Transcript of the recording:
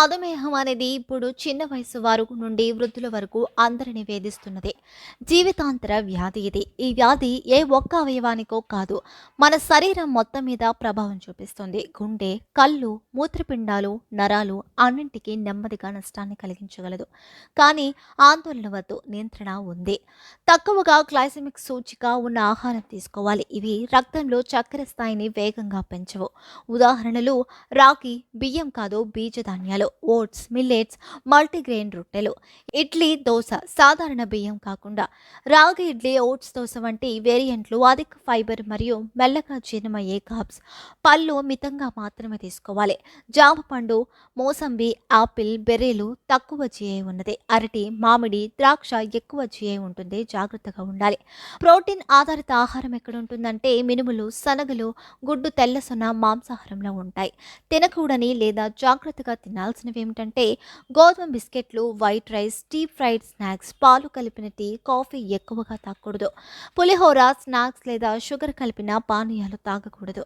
మధుమేహం అనేది ఇప్పుడు చిన్న వయసు వారు నుండి వృద్ధుల వరకు అందరిని వేధిస్తున్నది జీవితాంతర వ్యాధి ఇది. ఈ వ్యాధి ఏ ఒక్క అవయవానికో కాదు మన శరీరం మొత్తం మీద ప్రభావం చూపిస్తుంది. గుండె కళ్ళు మూత్రపిండాలు నరాలు అన్నింటికి నెమ్మదిగా నష్టాన్ని కలిగించగలదు. కానీ ఆందోళన వద్దు నియంత్రణ ఉంది. తక్కువగా గ్లైసమిక్ సూచిక ఉన్న ఆహారం తీసుకోవాలి. ఇవి రక్తంలో చక్కెర స్థాయిని వేగంగా పెంచవు. ఉదాహరణలు రాగి బియ్యం కాదు బీజధాన్యాలు. ఓట్స్ మిల్లెట్స్ మల్టీగ్రెయిన్ రొట్టెలు ఇడ్లీ దోశ సాధారణ బియ్యం కాకుండా రాగి ఇడ్లీ ఓట్స్ దోశ వంటి వేరియంట్లు అధిక ఫైబర్ మరియు మెల్లగా జీర్ణమయ్యే కార్బ్స్ పళ్ళు మితంగా మాత్రమే తీసుకోవాలి. జామ పండు మోసంబి ఆపిల్ బెర్రీలు తక్కువ జిఐ ఉన్నది. అరటి మామిడి ద్రాక్ష ఎక్కువ జిఐ ఉంటుంది. జాగ్రత్తగా ఉండాలి. ప్రోటీన్ ఆధారిత ఆహారం ఎక్కడ ఉంటుందంటే మినుములు శనగలు గుడ్డు తెల్లసొన మాంసాహారంలో ఉంటాయి. తినకూడని లేదా జాగ్రత్తగా తినాల్సినవి ఏమిటంటే గోధుమ బిస్కెట్లు white rice deep fried snacks పాలు కలిపిన టీ కాఫీ ఎక్కువగా తాగకూడదు. పులిహోర స్నాక్స్ లేదా షుగర్ కలిపిన పానీయాలు తాగకూడదు.